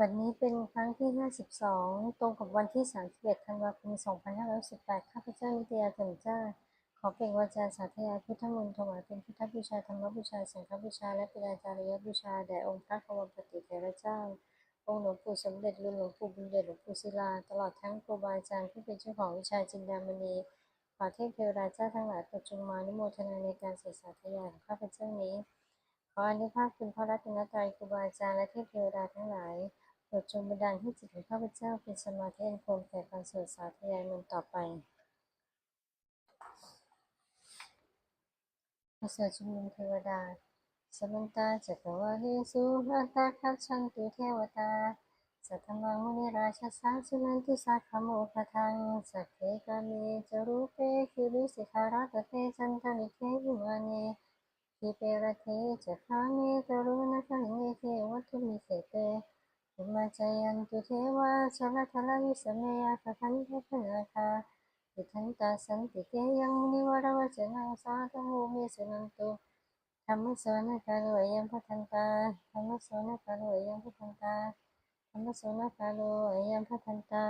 บัดนี้เป็นครั้งที่ 52 ตรงกับวันที่ 31 ธันวาคม 2518 ข้าพเจ้านิตยาเถิมเจ้า ขอเปล่งวาจาสาธยายพุทธมนต์ถวายเป็นพุทธบูชาธรรมบูชา สังฆบูชา และปิฎาจารยบูชา แด่องค์พระกวมปฏิเถระเจ้า องค์หลวงปู่สมเด็จรุ่นหลวงปู่บุญเดชหลวงปู่ศิลา ตลอดทั้งครูบาอาจารย์ที่เป็นเจ้าของวิชาจินดามณีขอเทพเทวดาเจ้าทั้งหลายโปรดจงมานุโมทนาในการเสดสาธยายของข้าพเจ้านี้ ขออนุภาพคุณพระรัตนตรัยครูบาอาจารย์และเทพเทวดาทั้งหลาย ดจงบันดาลให้จิตของข้าพเจ้าเป็นสมาธิอันคงแก่การสวดสาธยายมันต่อไปพระสดชุมนุมเทวดา สมันตาจักรวาเลสุรัตตาคัจฉันตุเทวตา สัทธมังมุนิราชสาสุนันตุสักขโมปทัง สักเขกามีจรูปเปคิริสิขาราตเตจันทนิเควิมานีทิเปรเทจะคามีตรุณคังเอเทวัตุมิเสเต อุมาจายันตุเทวาชลทลาวิสเมยาคคันเทพนาคาอิทันตาสันติเกยังนิวรวจนังสาธโมเมสนันตุธรรมโสนกาโลยังพัทันตาธรรมโสนกาโลยังพัทันตาธรรมโสนกาโลยังพัทันตา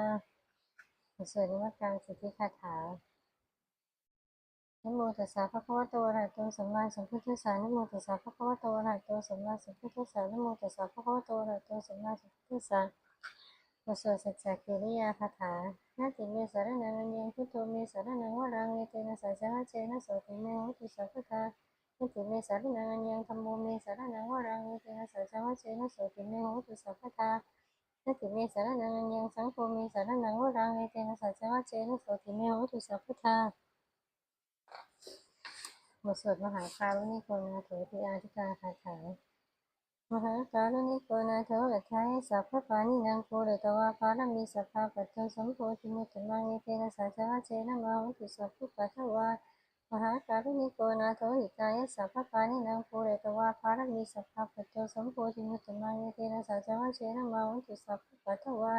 สวดนมัการสิทธิคาถา นะโมตัสสะภะคะวะโตอะระหะโตสัมมาสัมพุทธัสสะนะโมตัสสะภะคะวะโตอะระหะโตสัมมาสัมพุทธัสสะนะโมตัสสะภะคะวะโตอะระหะโตสัมมาสัมพุทธัสสะบทสวดสัจจกิริยาคาถานาติเมสารนังอัญญังพุทโธเมสารนังวรังเอเตนะสัจจะเจนะโสติเมหุติสัพพทานิติเมสารนังอัญญังธรรมโมเมสารนังวรังเอเตนะสัจจวัชเชนะโสติเมโหตุสัพพทานิติเมสารนังอัญญังสังโฆเมสารนังวรังเอเตนะสัจจวัชเชนะโสติเมโหตุสัพพทา บทสวดมหาการุณิโกนาโถติอาธิกาคาถามหาการุณิโกนาโถอัจฉริสัพพปานินังโพเรตวาภารมีสัพพะปัจจสมโพธิมุตตมังเอเตนะสัจจวัชเชนะมาหุตุสัพพุปัทวามหาการุณิโกนาโถหิตายสัพพปานินางภูเรตวาภารมีสัพพะปัจจสมโพธิมุตตมังเยเตนะสัจวัชเชนะมาวันตุสัพพุปัทวา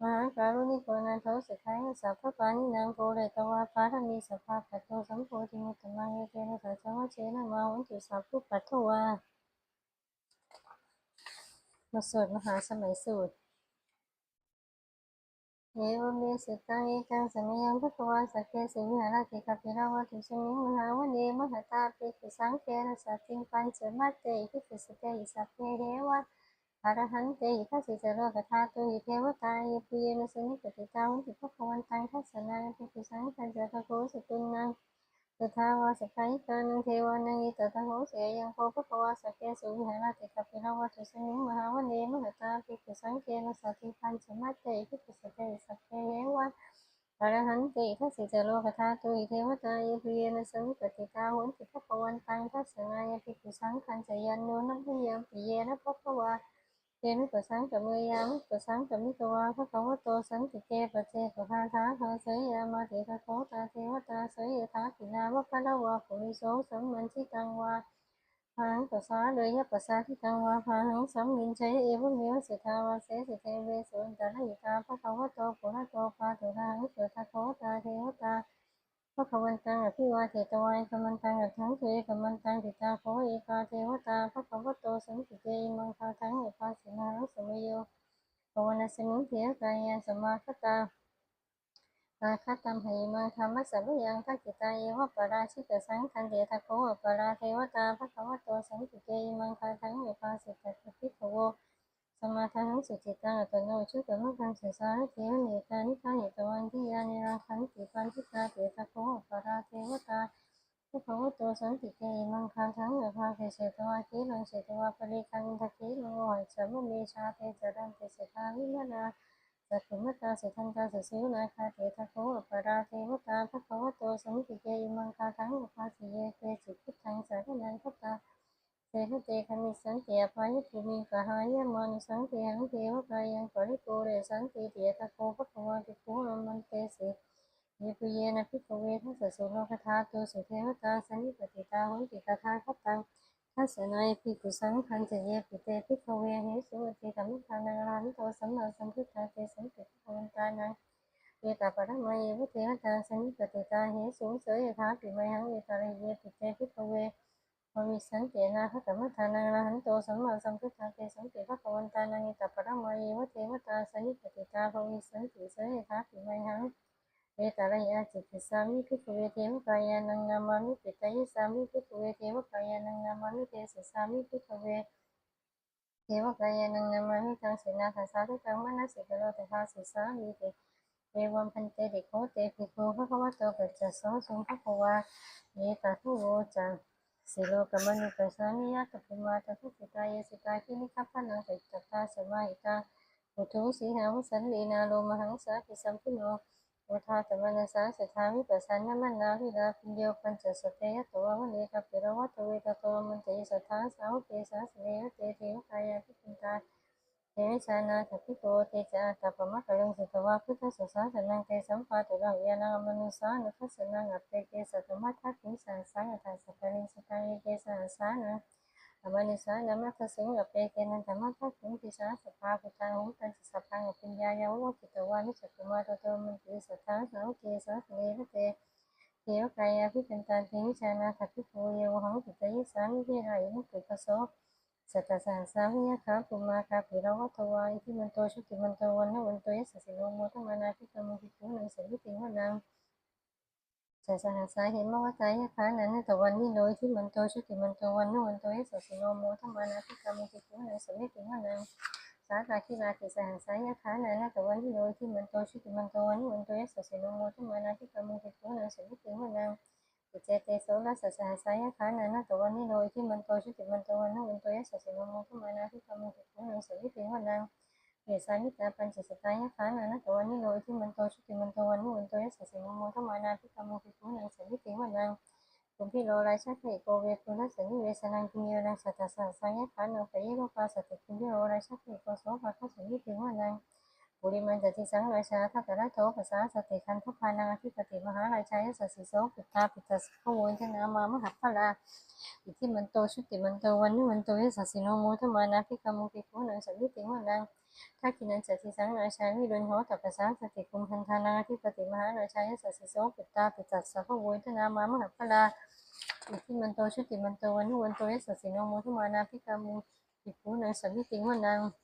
มหาการุณิโกนาโถสุขายะสัพพปานินางภูเรตวาภารมีสัพพะปัจโจสัมโพธิมุตตมังเยเตนะสัจวัชเชนะมาวันตุสัพพปัทวาบทสวดมหาสมัยสูตรเอวเมสุตังเอกังสมัยยังพุทธวาสักเกสุวิหารติกัปิราวตุสมิงมหาวันเนมหตาปิกุสังเกนะสัตติงปัญจมัตเตอิปิสุเตอิสัพเพเทวะ อรหันเตอิทัสสิจโลกธาตุหิเทวตาเยปุเยนะสนิปติตาวุติภควันตังทัสสนาปิกุสังกันจจตโกสตุนังสุทาวาสกายิกานังเทวานังอิตตะโหเสยังโพภควาสเกสุวิหารติกัปิราวตุสมิงมหาวเนมหตาปิกุสังเกนสัตติปัญจมัตเตอิปิสุเตอิสัพเพเทวะอรหันติทัสสิจโลกธาตุอิเทวตายพิเยนะสังปติตาหุติภพวันตังทัสสนายภิกขุสังขันจยันโนนัพยังปิเยนะภพวา เตมิกสังกับมยามิกสังกับมิกวาภควโตสันติเกปเจกภาทาภาเสยามาเตตะโคตาเทวตาเสยทาขินาวะคะละวะปุริโสสัมมันชิตังวาพังปัสาเลยยปัสาทิตังวาพังสัมมินเชยเอวเมวสิทาวาเสสิเทเวสุนตระหิตาภะคะวะโตปุระโตปาตุรังสุทะโคตาเทวตา ภะคะวันตังอภิวาเทตวายกมันตังอัทังเทกัมมันตังติตาโคเอกาเทวตาภะคะวะโตสันติเตมังคาทังอุปาสินารุสมโยภวนาสมิงเถกายาสมาคตาอาคตัมหิมังธรรมสัพยังทักิตาเยวะปราชิตสังคันเดทะโกปราเทวตาภะคะวะโตสันติเกมังคาทังอุปาสิตตพิทโว มาทังสุจิตังอัตโนชุตมะกังสิสารเทวเนตานิกาหิตวันทิยานิรังคันติปันทิตาเตทะโกปราเทวตาภะคะวะโตสันติเกมังคาทังอุปาสิเสตวาคีลังเสตวาปริคังทัคีลังโหสัมเมชาเตจรันเตสตาวิมนาสัพพมตาสิทันตาสิสิวนาคาเตทะโคปราเทวตาภะคะวะโตสัมติเกยมังคาทังอุปาสิเยเตจิพุทธังสารนังคัตตา เสหเตคณิสันติอภายภูมิกหายมนสังเตหังเทวกายังปริโกเรสันติเตทะโคภะคะวะติโกอมันเตสิเยปุเยนะภิกเวทัสสุโลกธาตุสุเทวตาสันนิปติตาหุนติตถาคตังทัสนายภิกุสังขันจะเยปิเตภิกเวเหสุอติธรรมทานังรันโตสัมมาสัมพุทธาเตสัมปิภวันตานังเวตาปรมัยเวเทหตาสันนิปติตาเหสุเสยถาปิมหังเวตาระเยปิเตภิกเว ววิสันเตนาภกรรมฐานังอรหันโตสัมมาสัมพุทธาเตสัมปิภควันตานังอิตตปรมายวะเทวตาสนิปติตาภวิสันติเสหิทาปิไมหังเวตาระยะจิตติสามิภิกขเวเทวกายานังนามามิปิตายสามิภิกขเวเทวกายานังนามามิเตสสามิภิกขเวเทวกายานังนามามิตังเสนาทัสสาทุกังมนัสสิกโลตถาสิสามิเตเอวัมพันเตเดโคเตภิกขุภควะโตปัจจโสสุภควาเยตาทุโวจัง สิโลกมนุปัสสานิยตปุมาตทุสิตายสิตาคินิคัพพนังติตตาสมายิตาอุทุสีหาวสันลีนาโลมหังสาปิสัมพุโนอุทาตมนัสสาสทามิปัสสันมันนาวิลาปิโยปัญจสเตยตัววันเลกปิรวัตเวตโตมันเตสัทธาสาวเตสาสเนยเตเทวกายาพิจิตา เทวิสานาถพิโตเตจาตาปมะกะลุงสุตวะพุทธสุสาสนังเตสัมปะตุลังยานังมนุสานุทัสนังอัปเตเกสัตมะทัพพิสันสายตาสักการิสตาเยเกสันสานะอมนุสานะมัคสิงอัปเตเกนันตมะทัพพิสิสาสภาปุตังหุตันสัพพังปิญญายาวะกิตวานิจตุมาตโตมันติสัทธาสัวเกสัสเนรเตเทวกายาพิจันตันเทวิชานาถพิโกเยวหังกิตยิสานิเทหายุมุกิตโส สัตสาสาวยะขาปุมาคาปิราวัตวายที่มันโตชุติมันโตวันนวันโตยสัสิโลโมทังมานาพิกรรมพิจุนังสัยุติวนังสัสหาสายเห็นมาวตายะขานั้นแต่วันนี้โดยที่มันโตชุติมันโตวันนวันโตยสัสิโลโมทังมานาพิกรรมพิจุนังสัยุติวนังสาตาคิราติสหาสายะขานั้นแต่วันนี้โดยที่มันโตชุติมันโตวันนวันโตยสสิโลโมทัมานาพิกรรมพิจุนังสัยุติวนัง ราชาทัตระโตภาษาสติคันทพานังอธิปติมหาราชายสัสสิโสปิตาปิตาสขโวนชนามามหัพพลาอิทิมันโตชุติมันโตวันนุวันโตยสัสสิโนโมทมานาภิกมุปิโกนังสัมมิติวานังถ้ากินันจะที่สังราชาวิรุณโหตัภาษาสติคุมพันธานังอธิปติมหาราชายสัสสิโสปิตาปิตาสขโวนชนามามหัพพลาอิทิมันโตชุติมันโตวันนุวันโตยสัสสิโนโมทมานาภิกามุปิโกนังสัมมิติวานังปัจฉิมันจะทิสังราชาวิรูปักโตภาษาสติคุมพันาคานาที่ปฏิมหาราชายสัสสิโสปิตาปิตาสัพพโวยทนามามหัพพลาอิทิมันโตชุติมันโตวันนุวันโตยสัสสิโนโมทมานาภิกรรมภิกขุนังสันนิติวานังอุตรันจะทิสังราชาคุวิโรตภาษาสติยานัง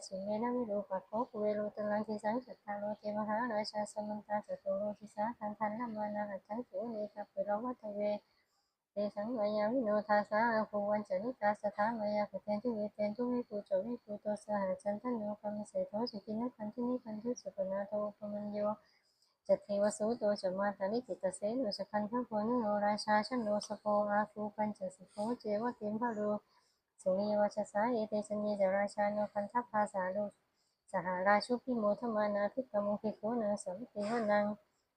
จฉิเมนะวิรูปักโกกุเวโรตลังทิสังสัตตาโลเทมหาราชาสมันตาสโตโลทิสาทันทันละมานาหัจังตุเนกัปปิรวัตเวเตสังวายาวิโนทาสาภูวันจนิตาสถามายาปเทนทุเวเตนทุวิปูโจวิปูโตสหจันทันโนกัมเสโทสุกินะคันทินิคันทุสุปนาโตปมัญโยจัตเทวสูโตจมาตานิจิตเสนุสคันทโพนโนราชาชโนสโปอาภูปัญจสิโพเจวะติมพะโร สุริวัชสาเอเตชนีจราชานุคันทัพภาษาลุสหราชุพิโมทมานาภิกมุภิกขุนังสัมติวนัง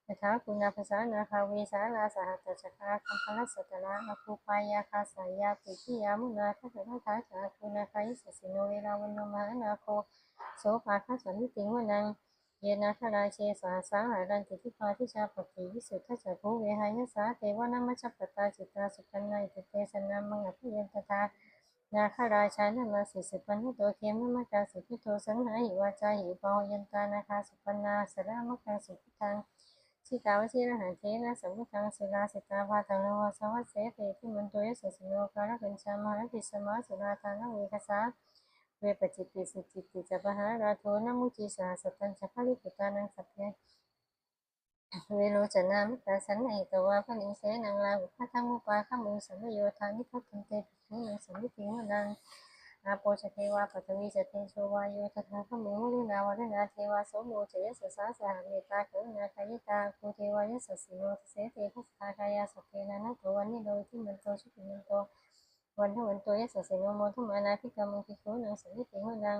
ยถาคุณาภาษานาคาเวสาลาสหัตจคาคัมพลัสสตนาอภูปายาคาสายาปิทิยามุนาทัตถะทาจาคุณาคายิสสิโนเวลาวันโนมหานาโคโสภาคัสสัมติวนังเยนาคราเชสาสาหารันติทิพาทิชาปกิวิสุทธจักขุเวหายสาเทวนามัจจปตาจิตาสุปันนาอิเตสนามังอภิยันตตา นาคราชานามาสิสิปันโตเขมมะกาสุพิโตสังหาหิวาจาหิปายันตานาคาสุปันนาสรามะกาสุพิตังสิกาวชิระหันเทนะสัมพุทังสุราสิตาภาตังนวาสวัสเสเตทิมันโตยสุสิโนกาลกัญชามาติสมาสุราตานะเวคสาเวปจิตติสุจิตติจัปหาราโทนมุจิสาสตัญจัพลิปุตานังสัพเพเวโรจนามิตาสันในตวาพนิเสนังลาหุพัทังมุปาขมุสัมโยธานิทัตตันเต นังสัมมิติวนังอาโปชเทวาปัตวีจเตโชวายโยตถาขมุมุลินาวรณาเทวาโสโมจยสสาสหเมตตากรุณาคายิตาภูเทวายสสิโนเสเตทัสสากายาสเตนะนัตวันนิโดยที่มันโตชุติมันโตวันทวันโตยสสิโนโมทุมานาภิกรรมุภิกขุนังสัมมิติวนัง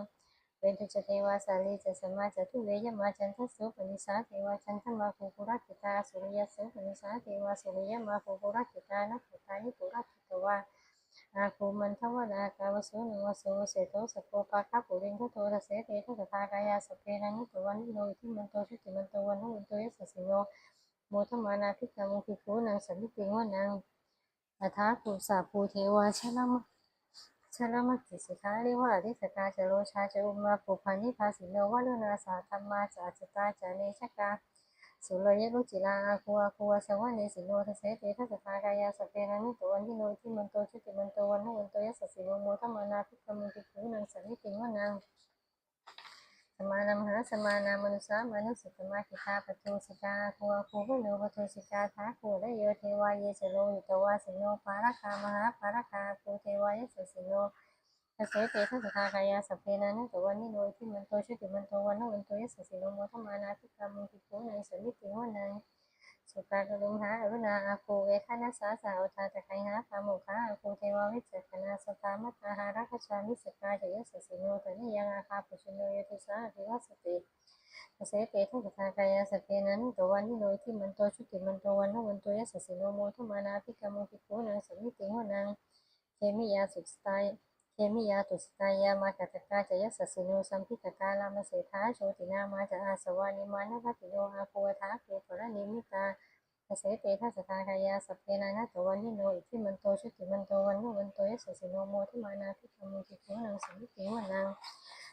เวนตุจเทวาสาลีจะสมาจตุเวยมาจันทสุปนิสาเทวาจันทมาภูปุรักิตาสุริยสุปนิสาเทวาสุริยมาภูปุรักิตานักขตานิปุรักิตวา อาคูมันทวดากาวสุนวสุเสโตสโกปาคาปุรินทโตทเสเตทสทากายาสเพนันิตวันนิโนทิมันโตชุติมันโตวันนุวันโตยสสิโนโมทมานาภิกามุขิคูนังสัมมิติงวนังอัฏฐาภูสาภูเทวาชนะมชนะมกิสิกาลิวะอธิสกาจโรชาจอุมาปุพันิพาสิโนวะลุนาสาธรรมาจาจตาจาเนชกา สุรยรุจิลาอาคูอาคูวสวะเนสิโนทเสเตทัสสากายาสเปนานิโตวันทิโนทิมันโตชุติมันโตวันนวันโตยัสสิโนโมทมานาภิกขมุติภูนังสันนิติงวนังสมานัมหาสมานามนุสามานุสตมาคิตาปตุสิกาคูอาคูวโนปตุสิกาท้าคูและโยเทวาเยสโลหิตวาสิโนปาระคามหาปาระคาภูเทวายสสิโน เสเตทัสสากายาสเพนานิโตวันนิโนทิมันโตชุติมันโตวันนวันโตยสสิโนโมทมานาภิกขมุติภูนังสันนิติงวนังสุปากรุงหาอรุณาอาคูเวคานัสสาสาวทาตะไคหาปาโมคาอาคูเทวาวิจักนาสตามัตตาหารักชามิสกาจยสสิโนตนิยังอาคาปุชโนยติสาอภิวัสติเสเตทัสสากายาสเพนั้นตวันนิโนที่มันโตชุติมันโตวันนวันโตยสสิโนโมทมานาภิกามภิกุนังสัมมิติวนังเคมิยาสุสต เคมิยาตุสตายามากัตกาจยสสิโนสัมพิตกาลามเสธาโชตินามาจอาสวานิมานภัติโยอาคูวทาเกปรณิมิตาเสเตทัสสากายาสัพเพนานาตวันนิโนอิทิมันโตชุติมันโตวันโนวันโตยสสิโนโมทิมานาภิกขมุติโกนังสัมมิติวนัง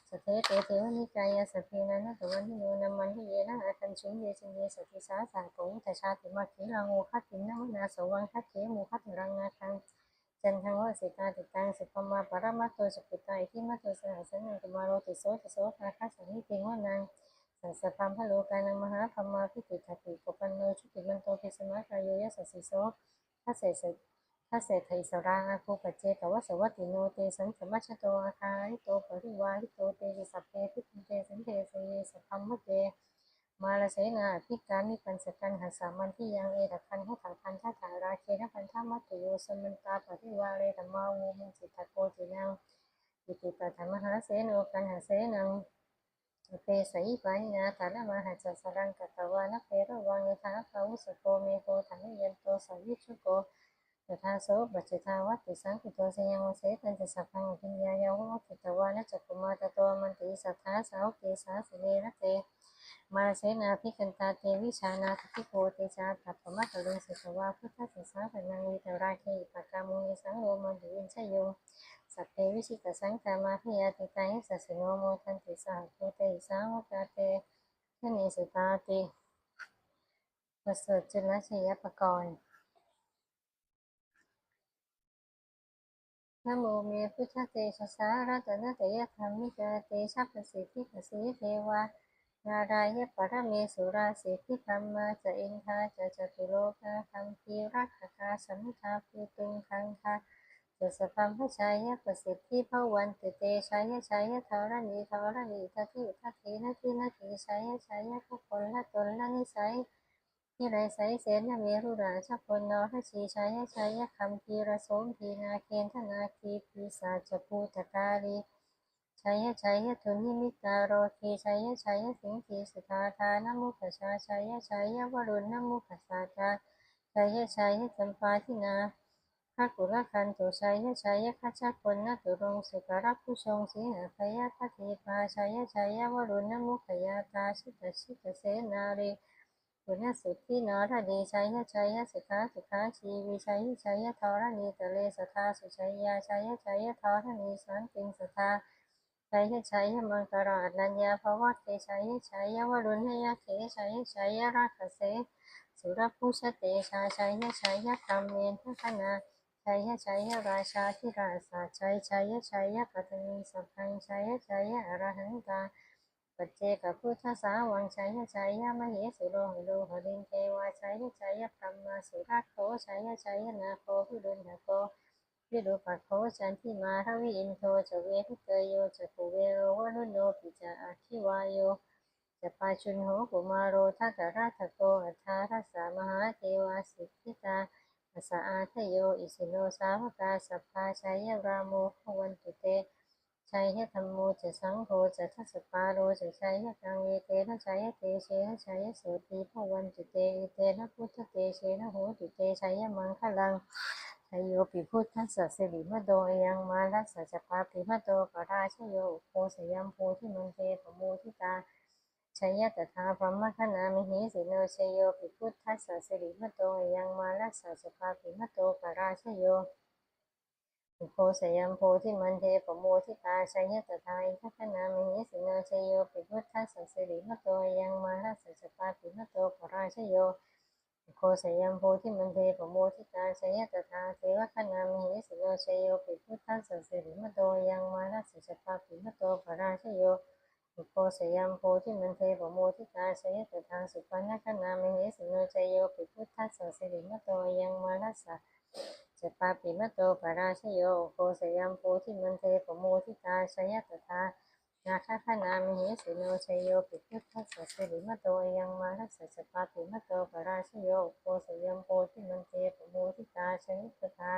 สเตเตเทวนิกายาสัพเพนานาตวันนิโนนัมมันทิเยนะอาคันชุนเยจันเยสติสาสาโกงแต่ชาติมาขีรังโอคัตินามนาสวังคัตเขมูคัตรังนาคัง จันทังวสิตาติตังสุปมาปรมัตโตสุปิตาอิทิมัตโตสหัสนังกมาโรติโสตโสภาคัสสันนิติวนังสัสสะพัมพะโลกานังมหาพัมมาพิติทัติปปันโนชุติมันโตปิสมากายโยยสัสสิโสทัสเสสทัสเสไทสราอาคูปัจเจตวสวัติโนเตสันสมัชชโตอาคาโตปริวาริโตเตวิสัพเพพิเตสันเทสเยสัพพัมมะเต มาลเสนาภิกามิปันสกันหัสสามันที่ยังเอระคันให้ถังคันท่าถาราเคนะพันธามัตตุโยสมันตาปริวาเรธรรมาวูมันจิตตโกจินังอิติปัฏฐมหาเสโนกันหาเสนังเปสัยปานินาฐานมหัสรังกัตตวานเพระวังยถาภาวุสโกเมโกฐานยันโตสวิชุโกยถาโสปัจจทาวัตติสังกิโตสยังวเสตันจะสัพพังพิญญายาวะกิตวานะจักกุมาตโตมันติสัทธาสาวเกสาสิเลนะเต มาเสนาภิกันตาเตวิชานาทิโกเตจาตัปปมัตตลุงสิตวาพุทธสิสาปนังวิตราเคปะกามุนิสังโลมันติวินชโยสัพเพวิชิตสังฆามาพิยาติกายสัสสโนโมทันติสาภูเตสาวกาเตทนิสุตาติประเสริฐจุลชยปกรณ์นโมเมพุทธเตชะสารัตนะเตยธรรมิกาเตชะประสิทธิปสิเทวา นารายปรเมสุราสิทธิธรรมาจะอินทาจะจตุโลกาคัมภีรักคาสัมทาภูตุงคังคาจะสพัมพชายะประสิทธิภวันติเตชายะชายะทรณีทรณีทัติทัตินาทีนาทีชายะชายทุกคนละตนละนิสัยที่ไรไสเสนเมรุราชพลนรชีชายะชายะคำพีระสมพีนาเคนธนาคีปีศาจภูตกาลี ชายชายทุนิมิตาโรคีชายชายสิงคีสุธาทานมุขชาชายชายวรุณนมุขสาจาชายชายจำปาทินาพระกุลคันตุชัยชัยคัจจพลนตุรงสุกรักผู้ชงสีหพยาคติปาชัยชัยวรุณมุขยาตาชิตชิตเสนารีปุณสุทธินรดีชัยชัยสุขาสุขาชีวิชัยชัยทรณีตะเลสทาสุชัยยาชัยชัยทรณีสันติงสทา ชัยชัยมังกราดัญญาภวัตเตชัยชัยวรุณยเขชัยชัยราคเสสุรพุชเตชาชัยชัยธรรมเมนทคนาชัยชัยราชาธิราชาชัยชัยชัยปัตนีสัพพังชัยชัยอรหันตาปัจเจกพุทธสาวังชัยชัยมเหสุโลหิโลหรินเทวาชัยชัยพรหมาสุรักโขชัยชัยนาโคพิรุณโค วิรุปัคโขจันทิมาทวิอินโทจเวทิเตโยจกุเวโรวนุโนปิจาอาคิวายโยจะปาชุนโหกุมาโรทักราชโกอัฏฐาทัสสามหาเทวาสิทธิตาอัสสะอาทโยอิสิโนสาวกาสัพพาชัยราโมภวันตุเตชัยยธรรมโมจะสังโฆจะทัสปาโรจะชัยยตังเวเตนะชัยเตเชนะชัยโสติภวันตุเตอิเตนะพุทธเตเชนะโหตุเตชัยมังคลัง ชยโยปิพุทธัสสะสิริมโตยังมาลัสสะจปาปิมโตปราชโยโคสยัมโพธิมันเตปโมทิตาชยตถาพรหมคณามิหิสิโนชยโยปิพุทธัสสะสิริมโตยังมาลัสสะจปาปิมโตปราชโยโคสยัมโพธิมันเตปโมทิตาชยตถาอิทัคคณามิหิสิโนชยโยปิพุทธัสสะสิริมโตยังมาลัสสะจปาปิมโตปราชโย โคสยัมโพธิมันเทปโมทิตาชยตถาเทวคณามิหิสิโยชยโยปิพุทธัสสะสิริมโตยังมานัสสะจปาปิมโตปราชโยโคสยัมโพธิมันเทปโมทิตาชยตถาสุปันนคณามิหิสิโยชยโยปิพุทธัสสะสิริมโตยังมานัสสะจปาปิมโตปราชโยโคสยัมโพธิมันเทปโมทิตาชยตถา นาคคณามิหิสิโนชยโยปิพุทธัสสะสิริมโตยังมารัสสะสปาปิมโตปราชโยโคสยมโพธิมันเตปโมทิตาชนิตตา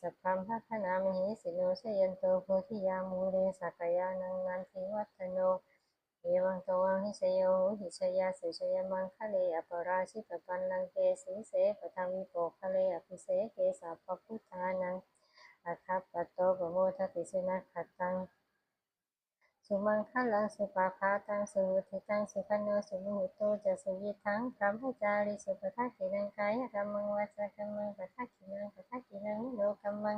สัพพัมภคณามิหิสิโนชยันโตโพธิยามูเลสักยานังนันทิวัฒโนเอวังตวังหิชโยหิชยาสุชยมังคะเลอปราชิตปันนังเกสีเสปทังวิโปคะเลอภิเสเกสาปพุทธานังอคคปโตปโมทติสุนัขขัตตัง สุมังคลังสุปาพาตังสุวุทิตังสุขโนสุมุหุโตจะสุยิทังกัมพจาริสุปทักขินังกายกัมมังวาจากัมมังปทักขินังปทักขินังโรกัมมัง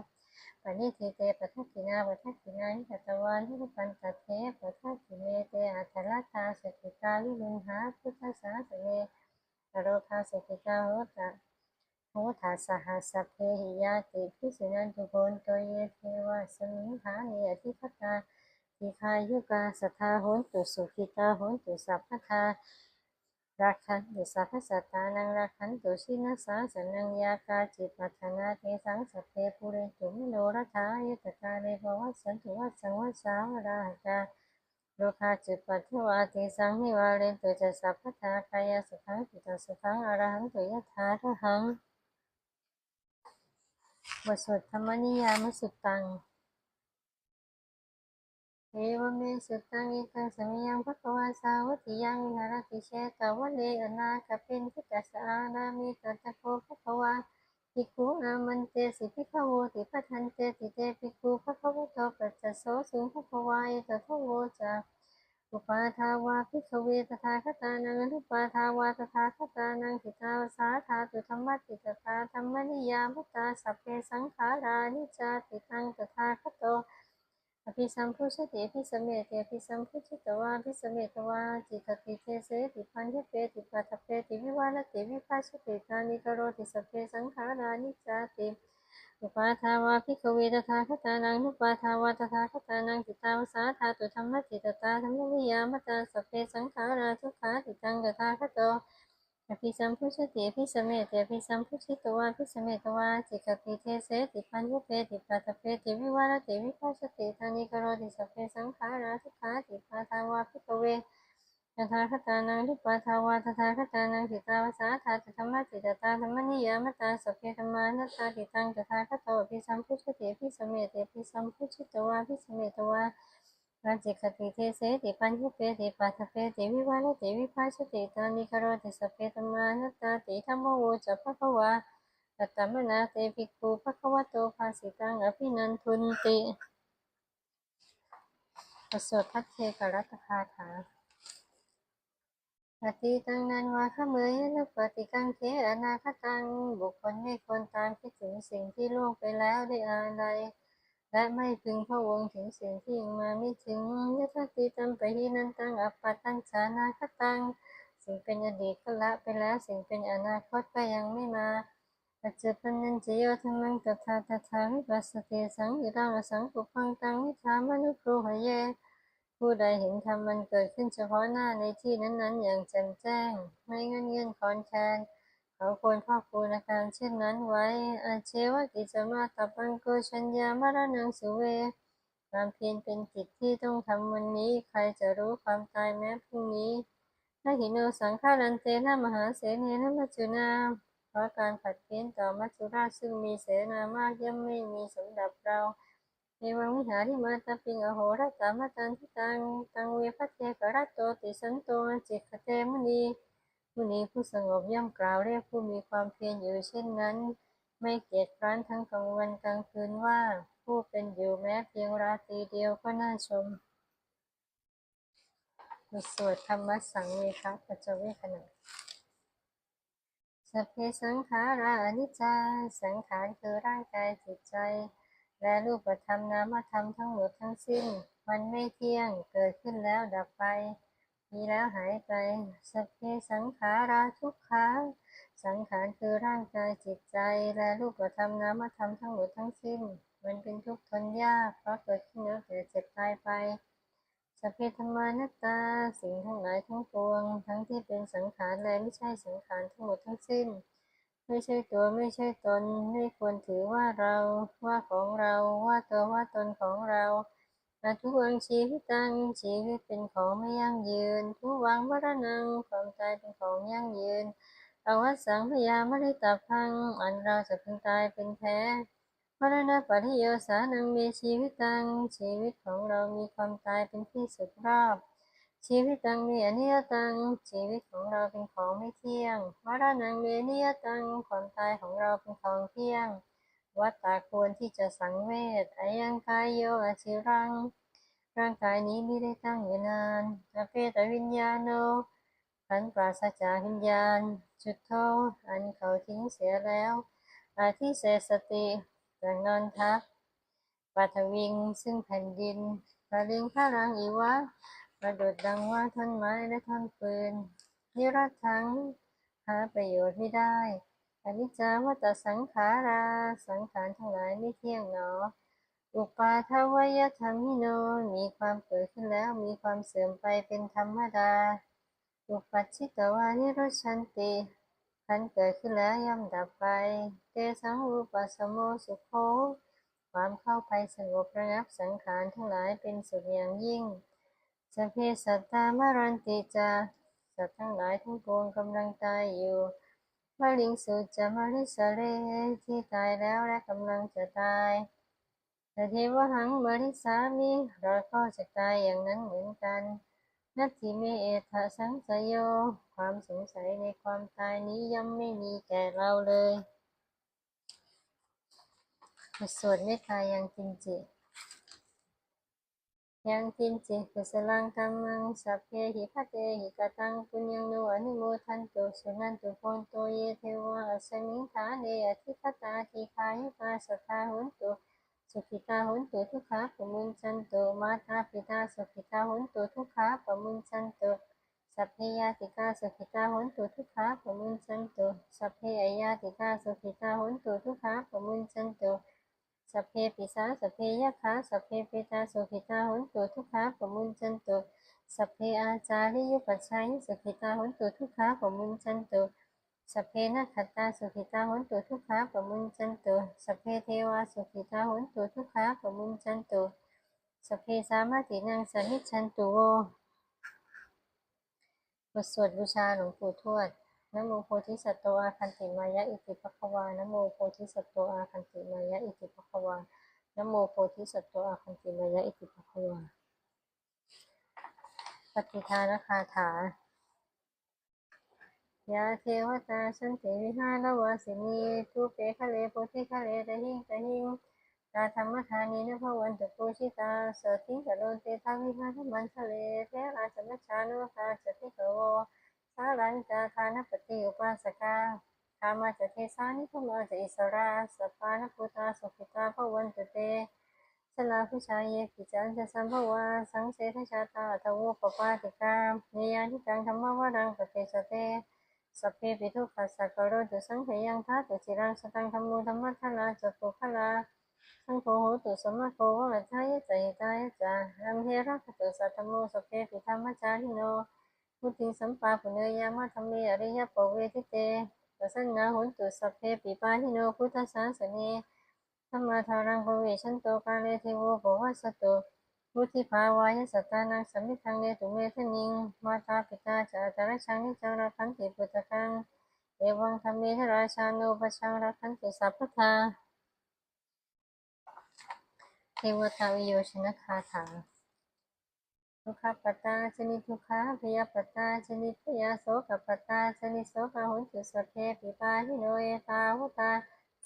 ปณิทิเตปทักขินาปทักขินานิกัตวานิปันตเทปทักขิเมเตอัตลตาสกิกาวิลุนหาพุทธสาสเนอโรคาสกิกาโหตะโหทาสหัสสพเพหิยาติพิสุนันตุโกนโตเยเทวะสมิงหาเนอธิคตา ทิคายุกาสัทธาโหนตุสุขิตาโหนตุสัพพทาราคันตุสัพพสัตตานังราคันตุชินัสสาสนังยากาจิตปัฏนาเทสังสัพเพปุเรตุมโนรถายตกาเลภวัสสันตุวัสสังวัสสาวราหกาโลคาจิตปัทวาติสังนิวาเรนตุจะสัพพทากายสุขังปิตาสุขังอรหังตุยถาทหังบทสวดธรรมนิยามสุตตัง เอวเมสุตังเอกังสมิยังพระกวาสาวัติยังวิหารติเชตวเลอนาคเป็นพิจัสสานามิตตะโกพระกวาภิกขุอามันเตสิภิกขโวติปทันเตติเตภิกขุพระกวโตปัจจโสสุภะกวาเอตทโวจาอุปาทาวาภิกขเวตถาคตานังอนุปาทาวาตถาคตานังทิตาวสาธาตุธรรมติตตาธรรมนิยามตาสัพเพสังขารานิจจาติตังตถาคโต อภิสัมพุชติอภิสมเมติอภิสัมพุชิตวาอภิสมเมตวาจิตติเทเสติปัญญเปติปัตถเปติวิวานติวิภาชติตานิกโรติสพเพสังขารานิจจาติอุปาทาวาภิกขเวตถาคตานังนุปาทาวาตถาคตานังจิตาวสาธาตุธรรมจิตตาธรรมวิยามตาสพเพสังขาราทุกขาติตังตถาคโต อภิสัมพุชติอภิสมเมติอภิสัมพุชิตวาอภิสมเมตวาจิกติเทเสติปัญญเปติปัตตเปติวิวารติวิปัสสติทานิกโรติสัพเพสังขาราทุขาติปาทาวาภิกเวตถาคตานังทุปาทาวาตถาคตานังติตาวสาธาตธรรมติตตาธรรมนิยามตาสัพเพธรรมานัตตาติตังตถาคโตอภิสัมพุชติอภิสมเมติอภิสัมพุชิตวาอภิสมเมตวา ราจิกติเทเสติปัญญเปติปัทเปติวิวานติวิภาชติตานิคโรติสเพตมานตาติธรรมโวจะภะคะวาตัตตมนาเตภิกขุภควะโตภาสิตังอภินันทุนติบทสวดพัทเทกรัตคาถาปฏิตังนันวาขเมยนุปฏิกังเขอนาคตังบุคคลไม่ควรตามคิดถึงสิ่งที่ล่วงไปแล้วได้อะไร และไม่พึงพะวงถึงสิ่งที่ยังมาไม่ถึงยถติตัมปะหินันตั้งอัปปะตังสานาคตัง สิ่งเป็นอดีตก็ละไปแล้ว สิ่งเป็นอนาคตก็ยังไม่มาปัจจุบันนันจะโยธรรมังตถาตถาวิปัสสติสังยุรังสังปุพังตังวิชามนุครูหเย ผู้ใดเห็นธรรมมันเกิดขึ้นเฉพาะหน้าในที่นั้นๆ อย่างแจ่มแจ้ง ไม่เงื่อนเงื่อนคอนแคน เขาควรภาคภูมิอาการเช่นนั้นไว้ อาเชวะกิจมาตับปังโกชัญญามรณังสุเวความเพียรเป็นกิจที่ต้องทำวันนี้ ใครจะรู้ความตายแม้พรุ่งนี้นาหิโนสังฆารันเตนะมหาเสเนนะมัจจุนาเพราะการผัดเพี้ยนต่อมัจจุราชซึ่งมีเสนามากย่อมไม่มีสำหรับเราในวังวิหาริมาตาปิงอโหรตามาตันทิตังตังเวพัทเทกรัตโตติสันโตจิกขเตมุนี มุนีผู้สงบย่อมกล่าวเรียกผู้มีความเพียรอยู่เช่นนั้น ไม่เกียจคร้านทั้งกลางวันกลางคืนว่า ผู้เป็นอยู่แม้เพียงราตรีเดียวก็น่าชมบทสวดธรรมสังเวคะปัจจเวขณะสัพเพสังขาราอนิจจาสังขารคือร่างกายจิตใจ และรูปธรรมนามธรรมทั้งหมดทั้งสิ้น มันไม่เที่ยงเกิดขึ้นแล้วดับไป มีแล้วหายไปสัพเพสังขาราทุกขาสังขารคือร่างกายจิตใจและรูปธรรมนามธรรมทั้งหมดทั้งสิ้น มันเป็นทุกข์ทนยากเพราะเกิดขึ้นแล้วเกิดเจ็บตายไปสัพเพธรรมานัตตาสิ่งทั้งหลายทั้งปวง ทั้งที่เป็นสังขารและไม่ใช่สังขารทั้งหมดทั้งสิ้น ไม่ใช่ตัวไม่ใช่ตน ไม่ควรถือว่าเรา ว่าของเรา ว่าตัวว่าตนของเรา อาทุวังชีวิตตังชีวิตเป็นของไม่ยั่งยืน ทุวังวรนังความตายเป็นของยั่งยืนอาวัสสังพยามริตาพัง อันเราจะพึงตายเป็นแท้มรณะปริโยสานังมีชีวิตตัง ชีวิตของเรามีความตายเป็นที่สุดรอบ ชีวิตตังมีอนิยตัง ชีวิตของเราเป็นของไม่เที่ยงมรณะมีอนิยตัง ความตายของเราเป็นของเที่ยง วัตตาควรที่จะสังเวชอายังกายโยอาชิรัง ร่างกายนี้ไม่ได้ตั้งอยู่นานอาเปตวิญญาโนขันปราศจากวิญญาณ จุดโทอันเขาทิ้งเสียแล้ว อาทิเสสติจากนอนทับปัทวิงซึ่งแผ่นดินปาลิงข้ารังอีวะประดุดดังว่าท่อนไม้และท่อนปืน นิรัตทั้งหาประโยชน์ไม่ได้ อนิจจาวัตสังขาราสังขารทั้งหลายไม่เที่ยงหนอ อุปาทวยธรรมิโน มีความเกิดขึ้นแล้วมีความเสื่อมไปเป็นธรรมดา อุปัชชิตวานิโรชันติขันเกิดขึ้นแล้วย่อมดับไป เตสังอุปสมโมสุโคความเข้าไปสงบระงับสังขารทั้งหลายเป็นสุดอย่างยิ่งสเพสัตตามรันติจาสัตว์ทั้งหลายทั้งปวงกำลังตายอยู่ มลิงสุจะมาริสเลที่ตายแล้วและกำลังจะตายแต่เทวหังบริสามีเราก็จะตายอย่างนั้นเหมือนกันนัตถิเมเอทะสังสยโย ความสงสัยในความตายนี้ย่อมไม่มีแก่เราเลยสวดเมตตายังกินจิ ยังกินจิกุสลังกัมมังสัพเพหิพัตเตหิกตังปุญญังโนอนุโมทันตุสุนันตุโพนโตเยเทวะอัสมิงฐาเนอธิคตาทีคายุตาสทาหุนตุสุขิตาหุนตุทุกขาปมุนจันตุมาตาปิตาสุขิตาหุนตุทุกขาปมุนจันตุสัพเพยาติกาสุขิตาหุนตุทุกขาปมุนจันตุสัพเพอยาติกาสุขิตาหุนตุทุกขาปมุนจันตุ สัพเพปิสาสัพเพยะขาสัพเพปิตาสุขิตาหุนตุทุกขาปมุนจันตุสัพเพอาจาริยุปัชชัยสุขิตาหุนตุทุกขาปมุนจันตุสัพเพนัคตาสุขิตาหุนตุทุกขาปมุนจันตุสัพเพเทวาสุขิตาหุนตุทุกขาปมุนจันตุสัพเพสามาตินังสนิจฉันตุโวบทสวดบูชาหลวงปู่ทวด นโมโพธิสัตว์โตอาคันติมายะอิติปะคะวานโมโพธิสัตว์โตอาคันติมายะอิติปะคะวานโมโพธิสัตว์โตอาคันติมายะอิติปะคะวาปฏิทานคาถายาเทวตาสันติวิหารวาสินีทุเปคะเลโพธิคะเลตะหิงตะหิงตาธรรมทานีนภวันตุปูชิตาสติกะโลเตทาวิหารมันทะเลเทราสมัชชานุภาสติกโว สารัญจาทานปฏิอุปาสกาคามาจเทสานิพมาจะอิสราสปานพุตาสุขิตาภวันตเตสลาผู้ชายเยกิจันจะสัมภวาสังเสทชาตาทวุปปาติกามเนยานิจังธรรมวรังปเตสเตสัพเพปิทุขัสสะกโรตุสังขยังทัตจิรังสตังธรรมูธรรมะทลาจตุขลาสังโฆโหตุสมะโควะทายะใจตายะจารัมเหระตุสัตตโมสัพเพปิธรรมจาริโน พุทธิสัมปาปุเนยามะธรรมเมอริยปเวทิเตปัสสนาหุนตุสัพเพปิปาหิโนพุทธสาสเนธรรมาทารังโควิชันโตกาเลเทโวโภวัสตุพุทธิภาวายสัตตานังสัมมิทังเนตุเมทนิงมาตาปิตาจาตระชังนิจังรักันติปุตตะกังเอวังธรรมเมหราชานุปชังรักันติสัพพทาเทวตาวิโยชนะคาถา ทุกขปัตตาชนิทุกขาพยาปัตตาชนิพยาโสกปัตตาชนิโสกหุนตุสัพเพปิปาหิโนเอตาหุตา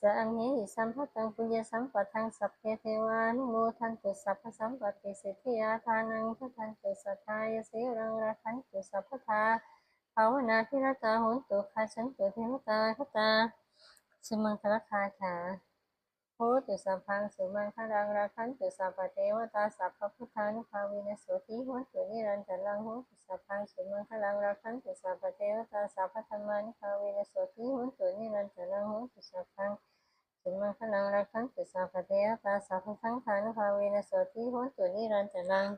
จะอังเหิสัมภตังปุญญสัมปทังสัพเพเทวานุโมทันตุสัพพสัมปติสิทธิยาทานังพุทันตุสัทธายสิรังราคันตุสัพพทาภาวนาพิรตาหุนตุคาชันตุเทวตาคตาสมังคลคาถา โหตุสัพพังสุมังคลังราคันตุสัพพเทวตาสัพพพุทธานุภาเวนะโสติหุนตุนิรันตรังโหตุสัพพังสุมังคลังราคันตุสัพพเทวตาสัพพธรรมานุภาเวนะโสติหุนตุนิรันตรังโหตุสัพพังสุมังคลังรักขันตุสัพพเทวตาสัพพสังฆานุภาเวนะโสติโหนตุนิรันตรัง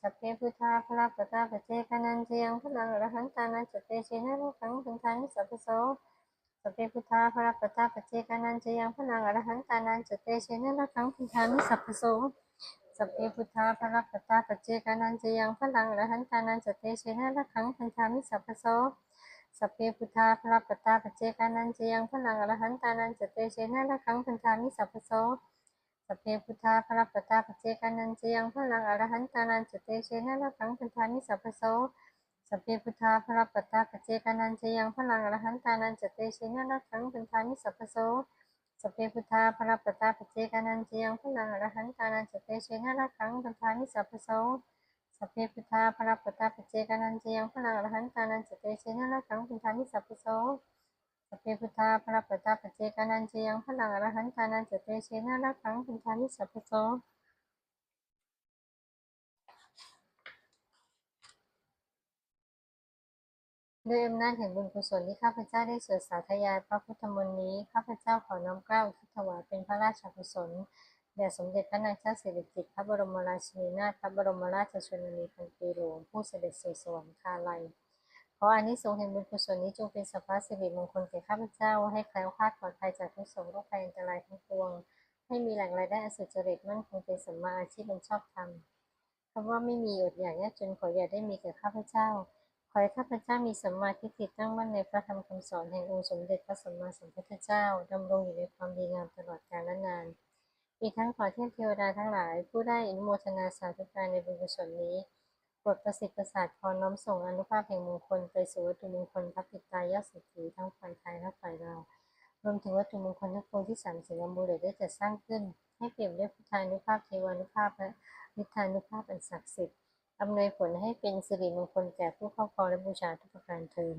สัพเพพุทธาพระปตาปเจกานันเจียงพลังอรหันตานันจเตเชนะโลกังพุทธานิสัพพโส พเพพุทธาพระปตาปเจกานันจียงพลังอรหันตานันจเตเชนะโลกังพุทธานิสัพพโสสัพเพพุทธาพระปตาปเจกานันจียงพลังอรหันตานันจเตเชนะโลกังพุทธานิสัพพโสสัพเพพุทธาพระปตาปเจกานันเจยังพลังอรหันตานันจเตเชนะละครั้งพันธามิสัพพโสสัพเพพุทธาพระปตาปเจกานันเจยังพลังอรหันตานันจเตเชนะละครั้งพันธามิสัพพโส สัพเพพุทธาพระปตตาปเจกานันเจยังพลังอรหันตานันจเตเชนะละครั้งพันธามิสัพพโสสัพเพพุทธาพระปตตาปเจกานันเจยังพลังอรหันตานันจเตเชนะละครั้งพันธามิสัพพโสสัพเพพุทธาพระปตตาปเจกานันเจยังพลังอรหันตานันจเตเชนะละครั้งพุทานิสัพพโสสัพเพพุทธาพระปตตาปเจกานันเจยังพลังอรหันตานันจเตเชนะละครั้งพุทานิสัพพโส ด้วยอำนาจแห่งบุญกุศลที่ข้าพเจ้าได้สวดสาธยายพระพุทธมนต์นี้ ข้าพเจ้าขอน้อมเกล้าอุทิศถวายเป็นพระราชกุศลแด่สมเด็จพระนางเจ้าสิริกิติ์พระบรมราชินีนาถพระบรมราชชนนีพันปีหลวงผู้เสด็จสู่สวรรคาลัยขออานิสงส์แห่งบุญกุศลนี้จงเป็นสัพพะสิริมงคลแก่ข้าพเจ้าให้แคล้วคลาดปลอดภัยจากทุกโศกโรคภัยอันตรายทั้งปวง ให้มีแหล่งรายได้อสุจริตมั่นคงเป็นสัมมาอาชีพเป็นชอบธรรมคำว่าไม่มีอดอยากยากจนขออย่าได้มีแก่ข้าพเจ้า อให้ข้าพเจ้ามีสัมมาทิฏฐิตั้งมั่นในพระธรรมคำสอนแห่งองค์สมเด็จพระสัมมาสัมพุทธเจ้าดำรงอยู่ในความดีงามตลอดกาลนาน อีกทั้งขอเทพเทวดาทั้งหลาย ผู้ได้อนุโมทนาสาธุการในบุญกุศลนี้โปรดประสิทธิ์ประสาทพรน้อมส่งอนุภาพแห่งมงคลไปสู่วัตถุมงคลพระปิตายอดสิทธิทั้งฝ่ายไทยและฝ่ายเรา รวมถึงวัตถุมงคลทั้งปวงที่สามสิงห์บุรีได้จัดสร้างขึ้น ให้เปี่ยมด้วยพุทธานุภาพเทวานุภาพและนิทานุภาพอันศักดิ์สิทธิ์ อำนวยผลให้เป็นสิริมงคลแก่ผู้เข้าครองและบูชาทุกประการเทอม